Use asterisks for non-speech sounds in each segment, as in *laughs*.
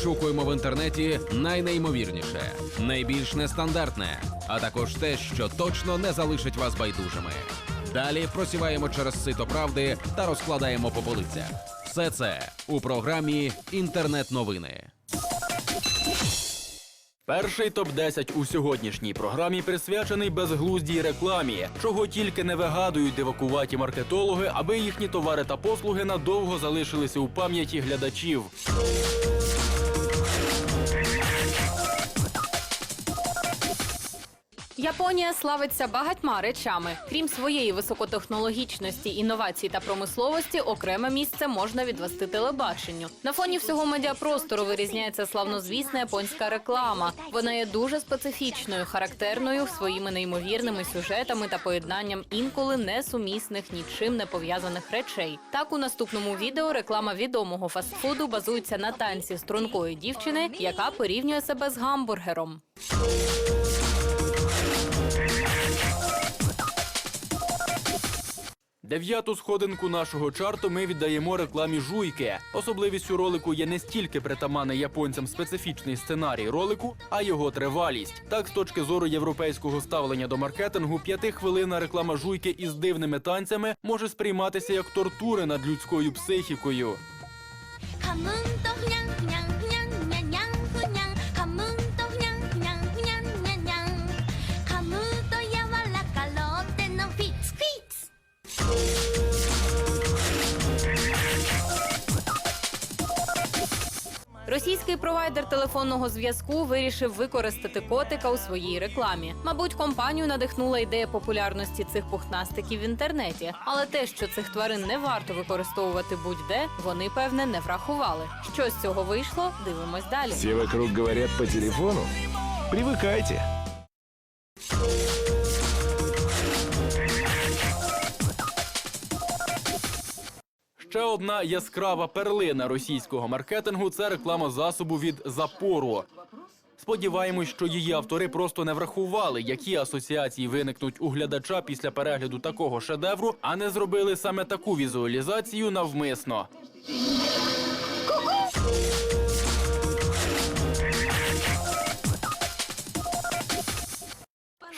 Відшукуємо в інтернеті найнеймовірніше, найбільш нестандартне, а також те, що точно не залишить вас байдужими. Далі просіваємо через сито правди та розкладаємо по полицях. Все це у програмі Інтернет-новини. Перший топ 10 у сьогоднішній програмі присвячений безглуздій рекламі, чого тільки не вигадують дивакуваті маркетологи, аби їхні товари та послуги надовго залишилися у пам'яті глядачів. Японія славиться багатьма речами. Крім своєї високотехнологічності, інновацій та промисловості, окреме місце можна відвести телебаченню. На фоні всього медіапростору вирізняється славнозвісна японська реклама. Вона є дуже специфічною, характерною своїми неймовірними сюжетами та поєднанням інколи несумісних нічим не пов'язаних речей. Так у наступному відео реклама відомого фастфуду базується на танці стрункої дівчини, яка порівнює себе з гамбургером. Дев'яту сходинку нашого чарту ми віддаємо рекламі жуйки. Особливістю ролику є не стільки притаманний японцям специфічний сценарій ролику, а його тривалість. Так, з точки зору європейського ставлення до маркетингу, п'ятихвилинна реклама жуйки із дивними танцями може сприйматися як тортури над людською психікою. Російський провайдер телефонного зв'язку вирішив використати котика у своїй рекламі. Мабуть, компанію надихнула ідея популярності цих пухнастиків в інтернеті. Але те, що цих тварин не варто використовувати будь-де, вони певне не врахували. Що з цього вийшло? Дивимось далі. Всі вокруг говорять по телефону. Привыкайте. Ще одна яскрава перлина російського маркетингу це реклама засобу від запору. Сподіваємось, що її автори просто не врахували, які асоціації виникнуть у глядача після перегляду такого шедевру, а не зробили саме таку візуалізацію навмисно.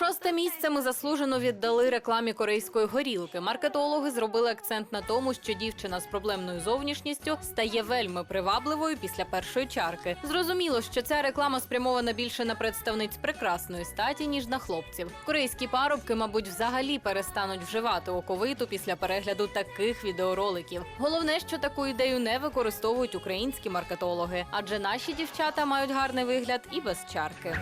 Шосте місце ми заслужено віддали рекламі корейської горілки. Маркетологи зробили акцент на тому, що дівчина з проблемною зовнішністю стає вельми привабливою після першої чарки. Зрозуміло, що ця реклама спрямована більше на представниць прекрасної статі, ніж на хлопців. Корейські парубки, мабуть, взагалі перестануть вживати оковиту після перегляду таких відеороликів. Головне, що таку ідею не використовують українські маркетологи, адже наші дівчата мають гарний вигляд і без чарки.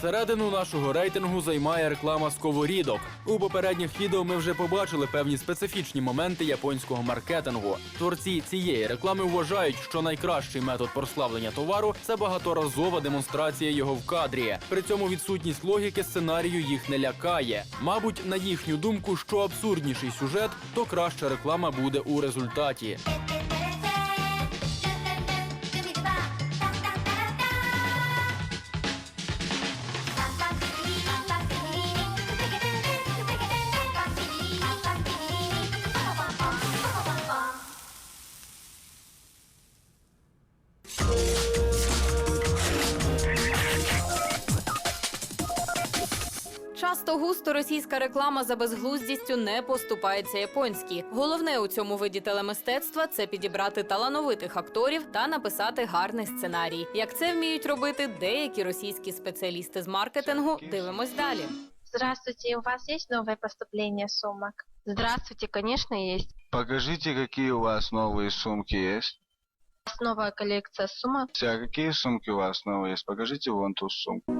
Середину нашого рейтингу займає реклама сковорідок. У попередніх відео ми вже побачили певні специфічні моменти японського маркетингу. Творці цієї реклами вважають, що найкращий метод прославлення товару це багаторазова демонстрація його в кадрі. При цьому відсутність логіки сценарію їх не лякає. Мабуть, на їхню думку, що абсурдніший сюжет, то краща реклама буде у результаті. Часто густо російська реклама за безглуздістю не поступається японській. Головне у цьому виді телемистецтва це підібрати талановитих акторів та написати гарний сценарій. Як це вміють робити деякі російські спеціалісти з маркетингу, дивимось далі. Здравствуйте, у вас есть новое поступление сумок? Здравствуйте, конечно, есть. Покажите, какие у вас новые сумки есть. У нас новая коллекция сумок. А какие сумки у вас новые есть? Покажите вон ту сумку.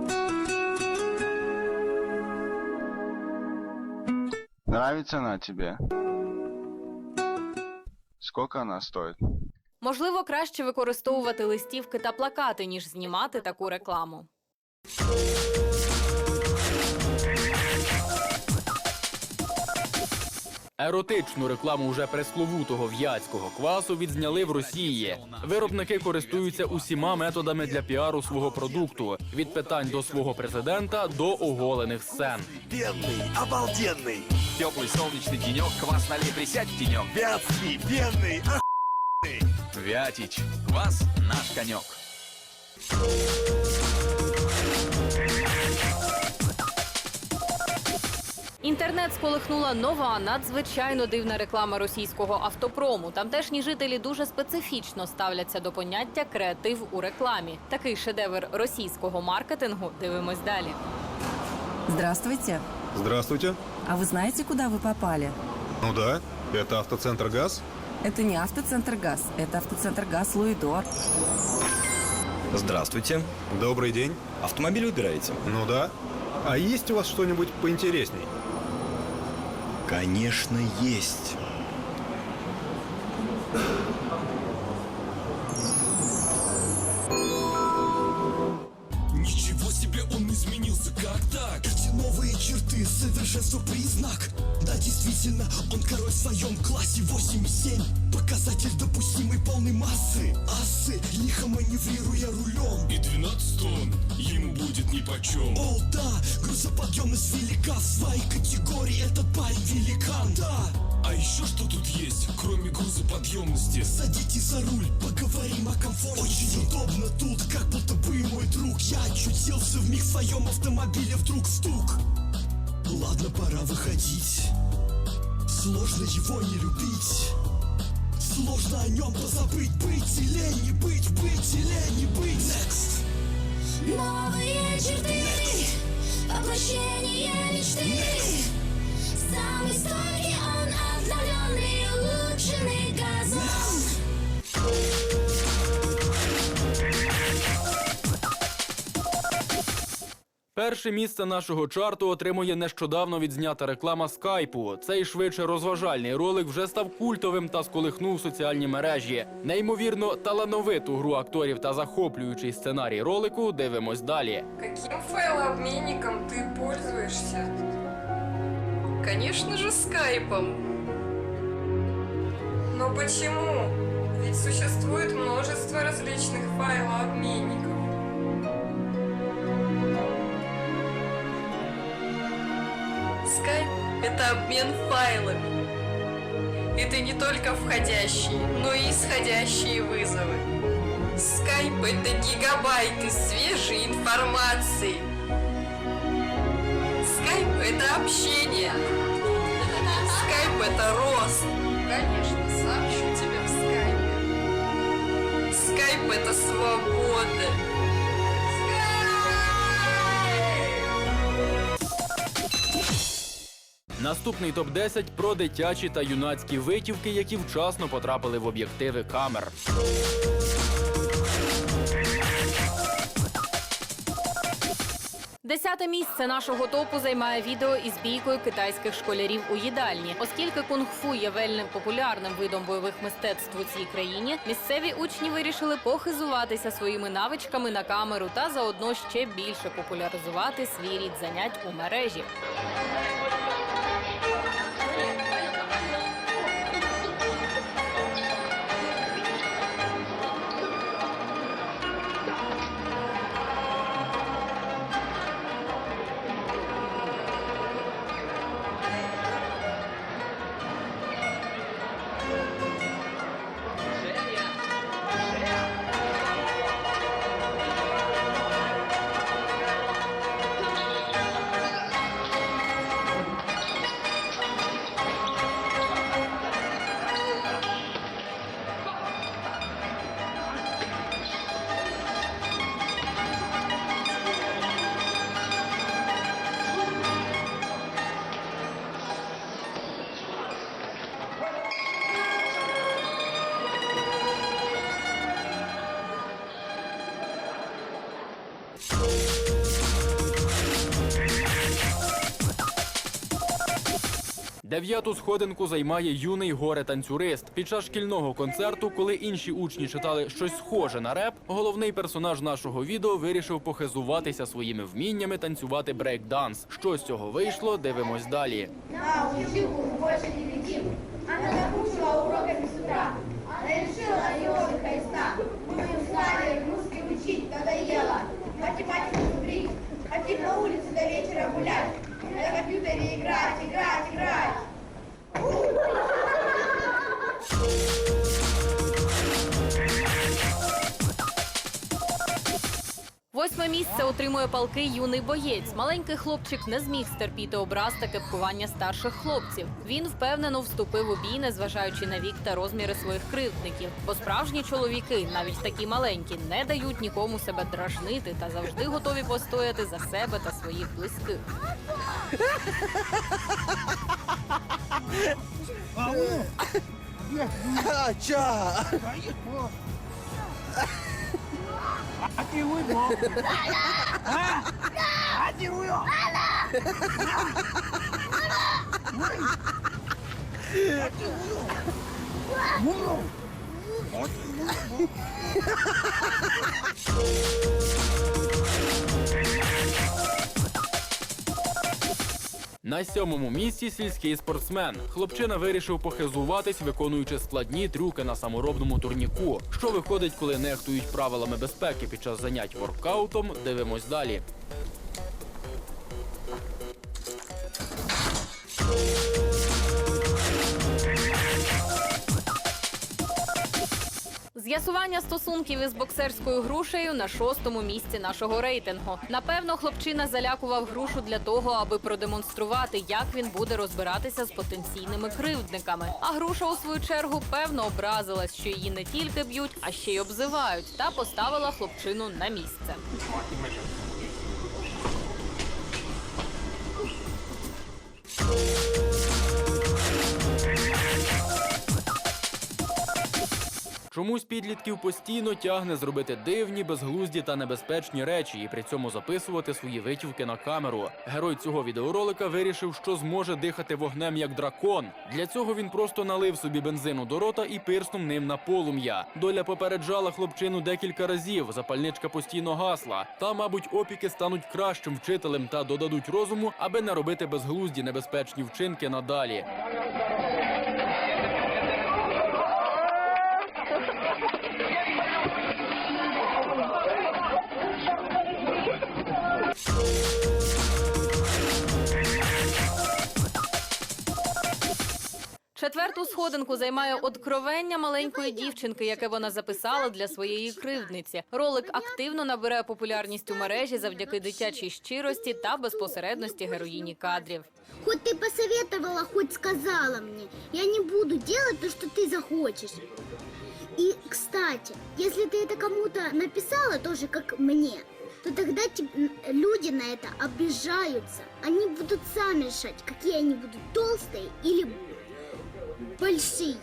Нравится она тебе? Сколько она стоит? Можливо, краще використовувати листівки та плакати, ніж знімати таку рекламу. Еротичну рекламу вже пресловутого в'ятського квасу відзняли в Росії. Виробники користуються усіма методами для піару свого продукту від питань до свого президента до оголених сцен. Пенный, обалденный, Теплый солнечный денек, квас налей, присядь в тенек. вятский, пенный, ах... Вятич, квас наш конек. Інтернет сколихнула нова надзвичайно дивна реклама російського автопрому. Тамтешні жителі дуже специфічно ставляться до поняття креатив у рекламі. Такий шедевр російського маркетингу. Дивимось далі. Здравствуйте. Здравствуйте. А вы знаете, куда вы попали? Ну да, это автоцентр ГАЗ. Это не автоцентр ГАЗ, это автоцентр ГАЗ Луидор. Здравствуйте. Добрый день. Автомобиль выбираете? Ну да. А есть у вас что-нибудь поинтересней? Конечно, есть. Своем классе 8,7 Показатель допустимой полной массы. Асы, лихо маневрируя рулем. И 12 тонн. Ему будет нипочем. О, да, грузоподъемность велика в своей категории. Этот парень великан, да. А еще что тут есть, кроме грузоподъемности? Садитесь за руль, поговорим о комфорте. Очень удобно тут, как будто бы мой друг. Я очутился в миг в своем автомобиле, вдруг стук Ладно, пора выходить Сложно его не любить. Сложно о нем позабыть Быть или не быть, быть или не быть. Next. Новые черты, воплощение мечты. Самый стойкий Перше місце нашого чарту отримує нещодавно відзнята реклама скайпу. Цей швидше розважальний ролик вже став культовим та сколихнув соціальні мережі. Неймовірно талановиту гру акторів та захоплюючий сценарій ролику дивимось далі. Каким файлообменником ты пользуешься? Конечно же, скайпом. Но почему? Ведь существует множество различных файлообменников. Скайп — это обмен файлами. Это не только входящие, но и исходящие вызовы. Скайп — это гигабайты свежей информации. Скайп — это общение. Скайп — это рост. Конечно, сообщу тебя в скайпе. Скайп — это свобода. Наступний топ 10 про дитячі та юнацькі витівки, які вчасно потрапили в об'єктиви камер. Десяте місце нашого топу займає відео із бійкою китайських школярів у їдальні. Оскільки кунг-фу є вельми популярним видом бойових мистецтв у цій країні, місцеві учні вирішили похизуватися своїми навичками на камеру та заодно ще більше популяризувати свій рід занять у мережі. Дев'яту сходинку займає юний горе-танцюрист. Під час шкільного концерту, коли інші учні читали щось схоже на реп, головний персонаж нашого відео вирішив похизуватися своїми вміннями танцювати брейк-данс. Що з цього вийшло, дивимось далі. На училку больше не летим. Она накушала уроками с утра. Она решила ради отдыха и сна. Мы не устали русский учить, надоело. Математику зубрить. Хотим на улице до вечера гулять. На компьютере играть, играть, играть. Oh! Восьме місце отримує палки юний боєць. Маленький хлопчик не зміг стерпіти образ та кепкування старших хлопців. Він впевнено вступив у бій, незважаючи на вік та розміри своїх кривдників. Бо справжні чоловіки, навіть такі маленькі, не дають нікому себе дражнити та завжди готові постояти за себе та своїх близьких. Aquí huyo. Aquí huyo. Aquí huyo. Huyo. Aquí huyo. На сьомому місці сільський спортсмен. Хлопчина вирішив похизуватись, виконуючи складні трюки на саморобному турніку. Що виходить, коли нехтують правилами безпеки під час занять воркаутом, дивимось далі. З'ясування стосунків із боксерською грушею на шостому місці нашого рейтингу. Напевно, хлопчина залякував грушу для того, аби продемонструвати, як він буде розбиратися з потенційними кривдниками. А груша, у свою чергу, певно образилась, що її не тільки б'ють, а ще й обзивають, та поставила хлопчину на місце. Чомусь підлітків постійно тягне зробити дивні, безглузді та небезпечні речі і при цьому записувати свої витівки на камеру. Герой цього відеоролика вирішив, що зможе дихати вогнем як дракон. Для цього він просто налив собі бензину до рота і пирснув ним на полум'я. Доля попереджала хлопчину декілька разів. Запальничка постійно гасла. Та, мабуть, опіки стануть кращим вчителем та додадуть розуму, аби не робити безглузді небезпечні вчинки надалі. Четверту сходинку займає откровення маленької дівчинки, яке вона записала для своєї кривдниці. Ролик активно набирає популярність у мережі завдяки дитячій щирості та безпосередності героїні кадрів. Хоть ты посоветовала, хоть сказала мне, я не буду делать то, что ты захочешь. И, кстати, если ты это кому-то написала, тоже как мне, то тогда те- м, люди на это обижаются. Они будут сами решать, какие они будут толстые или большие.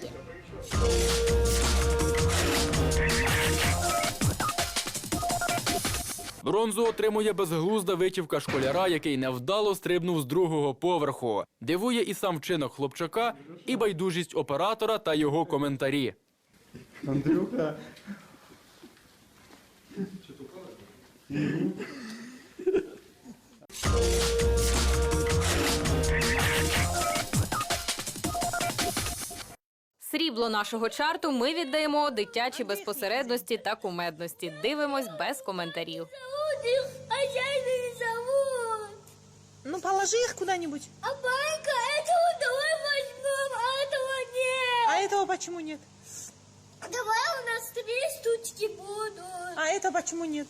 Бронзу отримує безглузда витівка школяра, який невдало стрибнув з другого поверху. Дивує і сам вчинок хлопчака, і байдужість оператора та його коментарі. Андрюха. Срібло нашого чарту ми віддаємо дитячій безпосередності та кумедності. Дивимось без коментарів. А я не зовут. Ну, положи их куда-нибудь. А банка этого давай возьмем, а этого нет. А этого почему нет? Давай у нас три штучки будут. А это почему нет?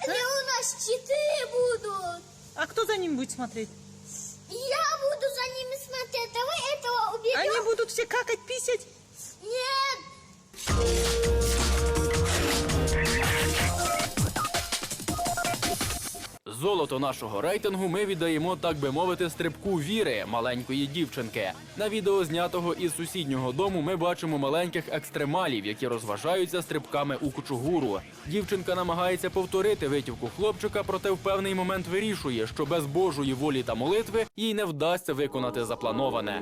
А у нас четыре будут. А кто за ним будет смотреть? Я буду за ними смотреть. Давай этого уберем. Они будут все какать, писать? Нет. Золото нашого рейтингу ми віддаємо, так би мовити, стрибку віри маленької дівчинки. На відео, знятого із сусіднього дому, ми бачимо маленьких екстремалів, які розважаються стрибками у кучугуру. Дівчинка намагається повторити витівку хлопчика, проте в певний момент вирішує, що без Божої волі та молитви їй не вдасться виконати заплановане.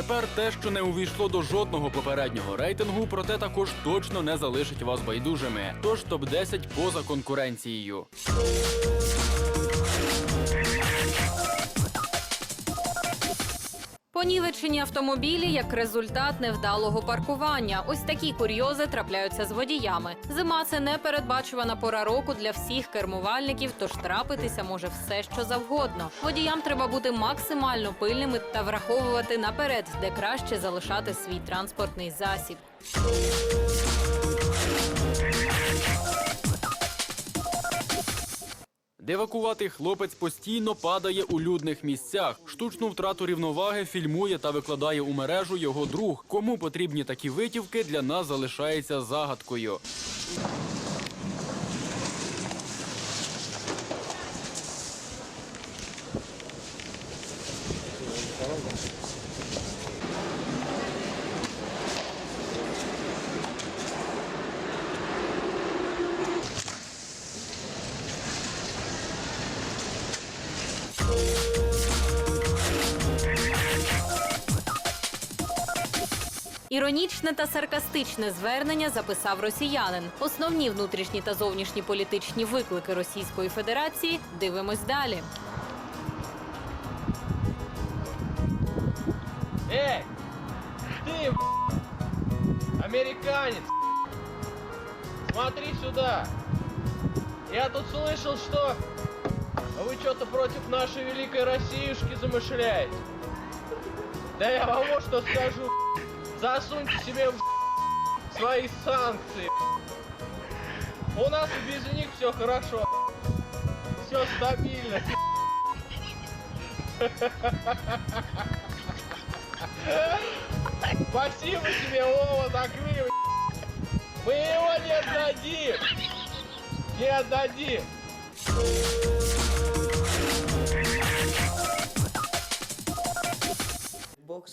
Тепер те, що не увійшло до жодного попереднього рейтингу, проте також точно не залишить вас байдужими. Тож топ 10 поза конкуренцією. Понівечені автомобілі як результат невдалого паркування. Ось такі курйози трапляються з водіями. Зима це непередбачувана пора року для всіх кермувальників, тож трапитися може все, що завгодно. Водіям треба бути максимально пильними та враховувати наперед, де краще залишати свій транспортний засіб. Девакуватий хлопець постійно падає у людних місцях. Штучну втрату рівноваги фільмує та викладає у мережу його друг. Кому потрібні такі витівки, для нас залишається загадкою. Іронічне та саркастичне звернення записав росіянин. Основні внутрішні та зовнішні політичні виклики Російської Федерації дивимось далі. Эй! Ты, американец! Смотри сюда! Я тут слышал, что вы что-то против нашей великой Россиюшки замышляете. Да я вам вот что скажу. Засуньте себе в *laughs* свои санкции. У нас без них все хорошо. Все стабильно. *laughs* Спасибо тебе, Вова, за клин. Мы его не отдадим. Не отдадим.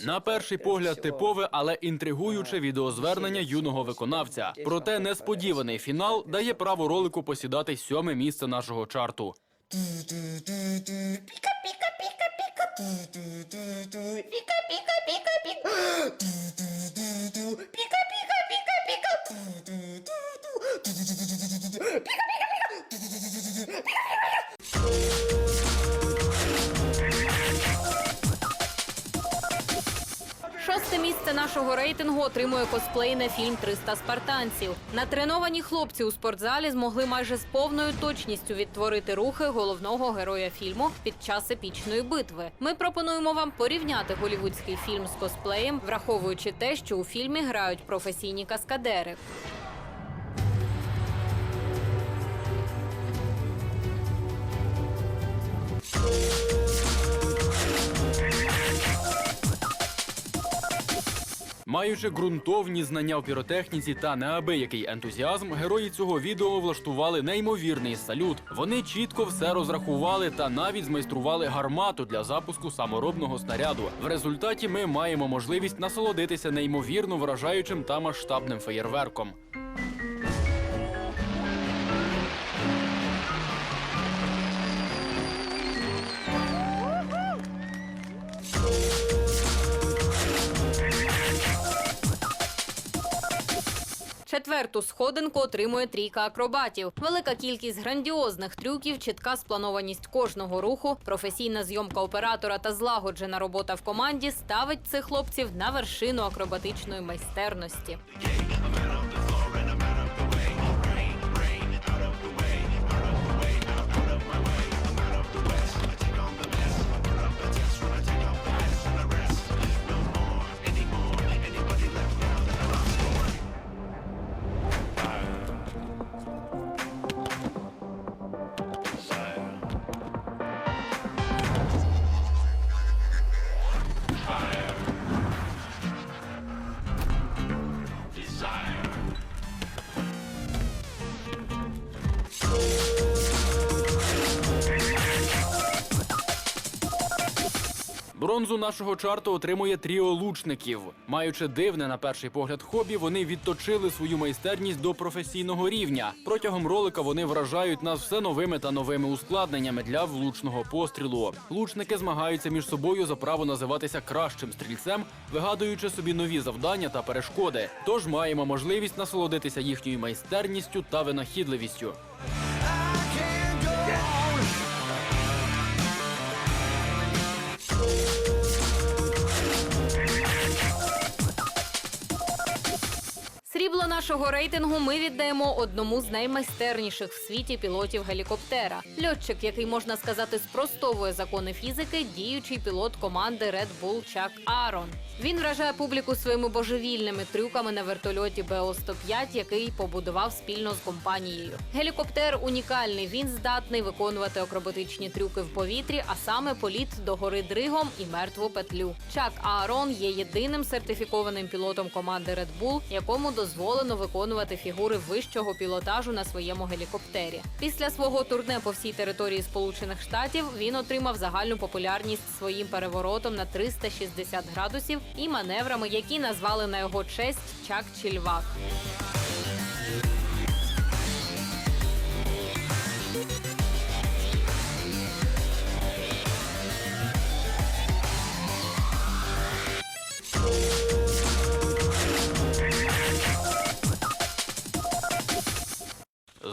На перший погляд типове, але інтригуюче відеозвернення юного виконавця. Проте несподіваний фінал дає право ролику посідати сьоме місце нашого чарту. Шосте місце рейтингу отримує косплей на фільм «300 спартанців. Натреновані хлопці у спортзалі змогли майже з повною точністю відтворити рухи головного героя фільму під час епічної битви. Ми пропонуємо вам порівняти голівудський фільм з косплеєм, враховуючи те, що у фільмі грають професійні каскадери. Маючи ґрунтовні знання в піротехніці та неабиякий ентузіазм, герої цього відео влаштували неймовірний салют. Вони чітко все розрахували та навіть змайстрували гармату для запуску саморобного снаряду. В результаті ми маємо можливість насолодитися неймовірно вражаючим та масштабним феєрверком. Четверту сходинку отримує трійка акробатів. Велика кількість грандіозних трюків, чітка спланованість кожного руху, професійна зйомка оператора та злагоджена робота в команді ставить цих хлопців на вершину акробатичної майстерності. Бронзу нашого чарту отримує тріо лучників. Маючи дивне на перший погляд хобі, вони відточили свою майстерність до професійного рівня. Протягом ролика вони вражають нас все новими та новими ускладненнями для влучного пострілу. Лучники змагаються між собою за право називатися кращим стрільцем, вигадуючи собі нові завдання та перешкоди. Тож маємо можливість насолодитися їхньою майстерністю та винахідливістю. Срібло нашого рейтингу ми віддаємо одному з наймайстерніших в світі пілотів гелікоптера. Льотчик, який можна сказати, спростовує закони фізики, діючий пілот команди Red Bull Чак Арон. Він вражає публіку своїми божевільними трюками на вертольоті БО-105, який побудував спільно з компанією. Гелікоптер унікальний. Він здатний виконувати акробатичні трюки в повітрі, а саме політ до гори Дригом і мертву петлю. Чак Аарон є єдиним сертифікованим пілотом команди Red Bull, якому дозволено виконувати фігури вищого пілотажу на своєму гелікоптері. Після свого турне по всій території Сполучених Штатів він отримав загальну популярність своїм переворотом на 360 градусів і маневрами, які назвали на його честь Чак Чільвак.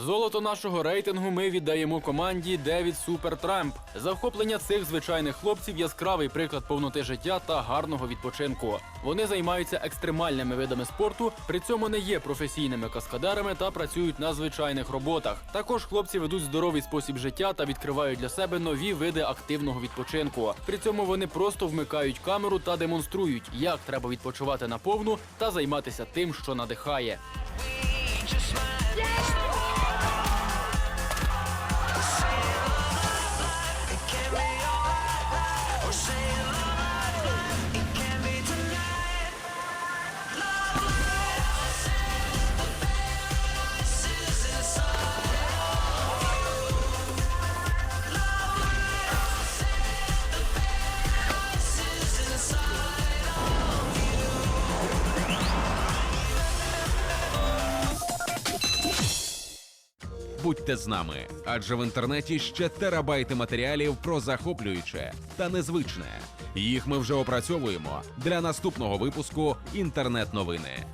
Золото нашого рейтингу ми віддаємо команді Девід Супер Трамп. Захоплення цих звичайних хлопців яскравий приклад повноти життя та гарного відпочинку. Вони займаються екстремальними видами спорту, при цьому не є професійними каскадерами та працюють на звичайних роботах. Також хлопці ведуть здоровий спосіб життя та відкривають для себе нові види активного відпочинку. При цьому вони просто вмикають камеру та демонструють, як треба відпочивати наповну та займатися тим, що надихає. Будьте з нами, адже в інтернеті ще терабайти матеріалів про захоплююче та незвичне. Їх ми вже опрацьовуємо для наступного випуску інтернет-новини.